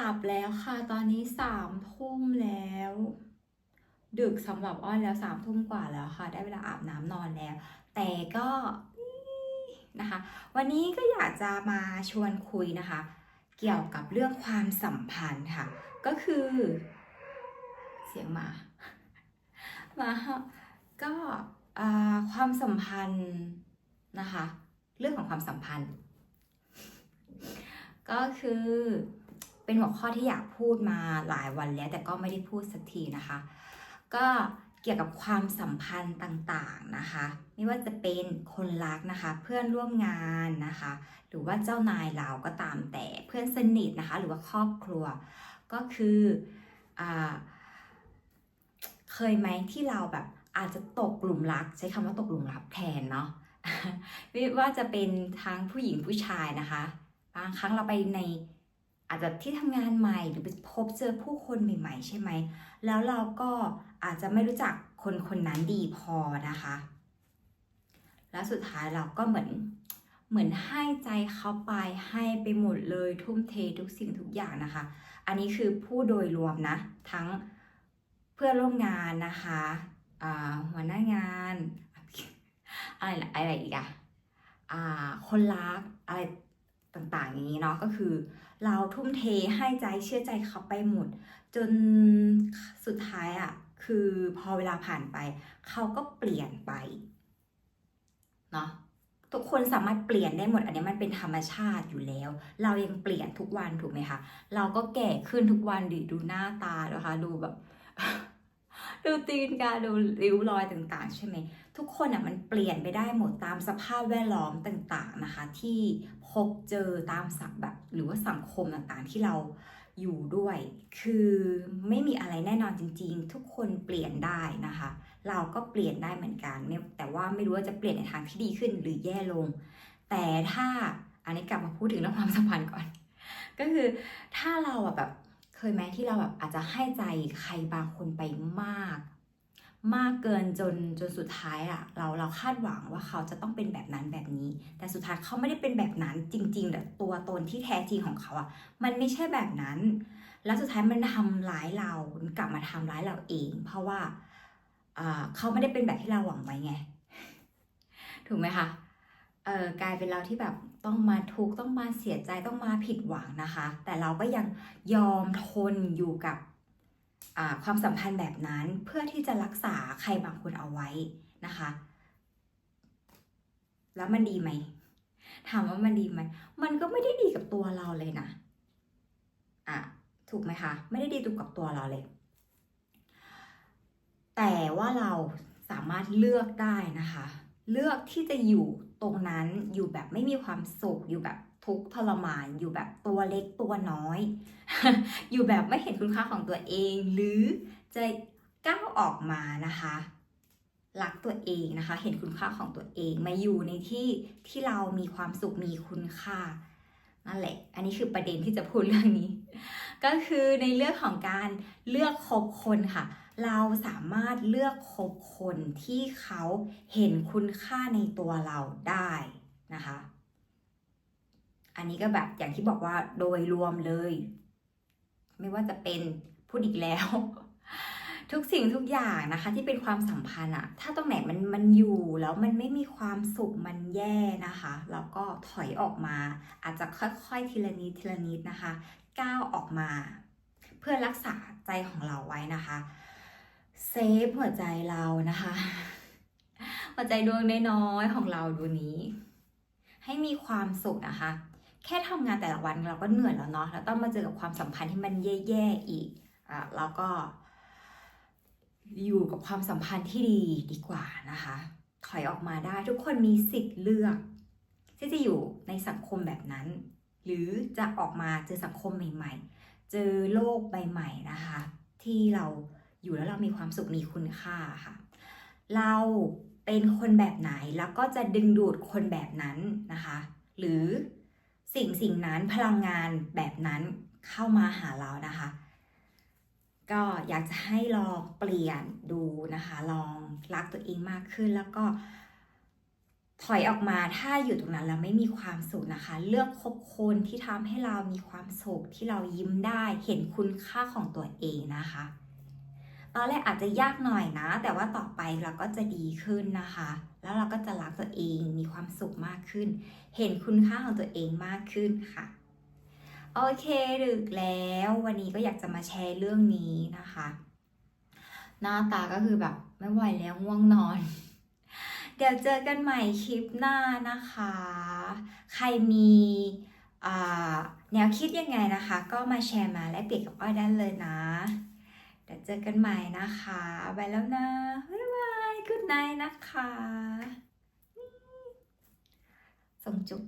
ลับแล้วค่ะ ตอนนี้สามทุ่มแล้ว ดึกสำหรับอ้อนแล้วสามทุ่มกว่าแล้วค่ะ ได้เวลาอาบน้ำนอนแล้ว แต่ก็นะคะ วันนี้ก็อยากจะมาชวนคุยนะคะ เกี่ยวกับเรื่องความสัมพันธ์ค่ะ ก็คือ เสียงหมาหมาก็ความสัมพันธ์นะคะ เรื่องของความสัมพันธ์ ก็คือ เป็นหัวข้อที่อยากพูดมาหลายวันแล้ว แต่ก็ไม่ได้พูดสักทีนะคะ ก็เกี่ยวกับความสัมพันธ์ต่างๆนะคะ ไม่ว่าจะเป็นคนรักนะคะ เพื่อนร่วมงานนะคะ หรือว่าเจ้านายเราก็ตามแต่เพื่อนสนิทนะคะ หรือว่าครอบครัว ก็คืออเคยไหมที่เราแบบอาจจะตกหลุมรัก ใช้คำว่าตกหลุมรักแทนเนาะไม่ว่าจะเป็นทั้งผู้หญิงผู้ชายนะคะ บางครั้งเราไปใน อาจจะที่ทำงานใหม่หรือไปพบเจอผู้คนใหม่ ๆ ใช่ไหม แล้วเราก็อาจจะไม่รู้จักคนคนนั้นดีพอนะคะ แล้วสุดท้ายเราก็เหมือนเหมือนให้ใจเขาไปให้ไปหมดเลยทุ่มเททุกสิ่งทุกอย่างนะคะ อันนี้คือผู้โดยรวมนะ ทั้งเพื่อนร่วมงานนะคะหัวหน้างานอะไรอะไรอีกอะอ่าคนรักอะไร ต่างๆ อย่างนี้เนาะก็คือ เราทุ่มเทให้ใจเชื่อใจเขาไปหมด จนสุดท้ายอะ่ะคือพอเวลาผ่านไป เขาก็เปลี่ยนไปเนาะทุกคนสามารถเปลี่ยนได้หมด อันนี้มันเป็นธรรมชาติอยู่แล้ว เรายังเปลี่ยนทุกวันถูกไหมคะ เราก็แก่ขึ้นทุกวันดิดูหน้าตานะคะดูแบบ ดูตีนกาดูริ้วรอยต่าง ๆ ใช่ไหมทุกคนอะมันเปลี่ยนไปได้หมดตามสภาพแวดล้อมต่าง ๆนะคะ ที่ พบเจอตามสังแบบหรือว่าสังคมต่างๆที่เราอยู่ด้วย คือไม่มีอะไรแน่นอนจริง ๆ ทุกคนเปลี่ยนได้นะคะ เราก็เปลี่ยนได้เหมือนกันไม่แต่ว่าไม่รู้ว่าจะเปลี่ยนในทางที่ดีขึ้นหรือแย่ลง แต่ถ้าอันนี้กลับมาพูดถึงเรื่องความสัมพันธ์ก่อน ก็คือถ้าเราแบบเคยไหมที่เราแบบอาจจะให้ใจใครบางคนไปมาก มากเกินจนจนสุดท้ายอะเราเราคาดหวังว่าเขาจะต้องเป็นแบบนั้นแบบนี้ แต่สุดท้ายเขาไม่ได้เป็นแบบนั้นจริงๆแต่ตัวตนที่แท้จริงของเขาอะมันไม่ใช่แบบนั้น แล้วสุดท้ายมันทำร้ายเรากลับมาทำร้ายเราเอง เพราะว่าเขาไม่ได้เป็นแบบที่เราหวังไว้ไง ถูกไหมคะเออกลายเป็นเราที่แบบต้องมาทุกข์ต้องมาเสียใจต้องมาผิดหวังนะคะ แต่เราก็ยังยอมทนอยู่กับ ความสัมพันธ์แบบนั้นเพื่อที่จะรักษาใครบางคนเอาไว้นะคะ แล้วมันดีไหมถามว่ามันดีไหมมันก็ไม่ได้ดีกับตัวเราเลยนะอะถูกไหมคะ ไม่ได้ดีตัวกับตัวเราเลย แต่ว่าเราสามารถเลือกได้นะคะ เลือกที่จะอยู่ ตรงนั้นอยู่แบบไม่มีความสุข อยู่แบบทุกข์ทรมานอยู่แบบตัวเล็กตัวน้อย อยู่แบบไม่เห็นคุณค่าของตัวเอง หรือจะก้าวออกมานะคะรักตัวเองนะคะ เห็นคุณค่าของตัวเองมาอยู่ในที่ที่เรามีความสุขมีคุณค่านั่นแหละ อันนี้คือประเด็นที่จะพูดเรื่องนี้ ก็คือในเรื่องของการเลือกคบคนค่ะ เราสามารถเลือกคบคนที่เขาเห็นคุณค่าในตัวเราได้นะคะ อันนี้ก็แบบอย่างที่บอกว่าโดยรวมเลย ไม่ว่าจะเป็นพูดอีกแล้ว ทุกสิ่งทุกอย่างนะคะ ที่เป็นความสัมพันธ์อะถ้าตรงไหนมันมันอยู่แล้วมันไม่มีความสุขมันแย่นะคะเราก็ถอยออกมา อาจจะค่อยๆทีละนิดทีละนิดนะคะ ก้าวออกมา เพื่อรักษาใจของเราไว้นะคะเซฟหัวใจเรานะคะ หัวใจดวงน้อยๆของเราดวงนี้ ให้มีความสุขนะคะ แค่ทำงานแต่ละวันเราก็เหนื่อยแล้วเนาะแล้วต้องมาเจอกับความสัมพันธ์ที่มันแย่ๆอีกอะแล้วก็ อยู่กับความสัมพันธ์ที่ดีดีกว่านะคะ ถอยออกมาได้ทุกคนมีสิทธิ์เลือก ที่จะอยู่ในสังคมแบบนั้น หรือจะออกมาเจอสังคมใหม่ ๆ เจอโลกใหม่ๆนะคะ ที่เราอยู่แล้วเรามีความสุขมีคุณค่าค่ะ เราเป็นคนแบบไหนแล้วก็จะดึงดูดคนแบบนั้นนะคะ หรือสิ่งสิ่งนั้นพลังงานแบบนั้นเข้ามาหาเรานะคะ ก็อยากจะให้ลองเปลี่ยนดูนะคะ ลองรักตัวเองมากขึ้นแล้วก็ ถอยออกมาถ้าอยู่ตรงนั้นแล้วไม่มีความสุขนะคะ เลือกคบคนที่ทำให้เรามีความสุขที่เรายิ้มได้เห็นคุณค่าของตัวเองนะคะตอนแรกอาจจะยากหน่อยนะ แต่ว่าต่อไปเราก็จะดีขึ้นนะคะ แล้วเราก็จะรักตัวเองมีความสุขมากขึ้น เห็นคุณค่าของตัวเองมากขึ้นค่ะ โอเคดึกแล้ววันนี้ก็อยากจะมาแชร์เรื่องนี้นะคะ หน้าตาก็คือแบบไม่ไหวแล้วง่วงนอน เดี๋ยวเจอกันใหม่คลิปหน้านะคะ ใครมีแนวคิดยังไงนะคะ ก็มาแชร์มาและเปลี่ยนกับอ้อยได้เลยนะ เดี๋ยวเจอกันใหม่นะคะไปแล้วนะ บ๊ายบายกุดไนนะคะ ส่งจุ๊บ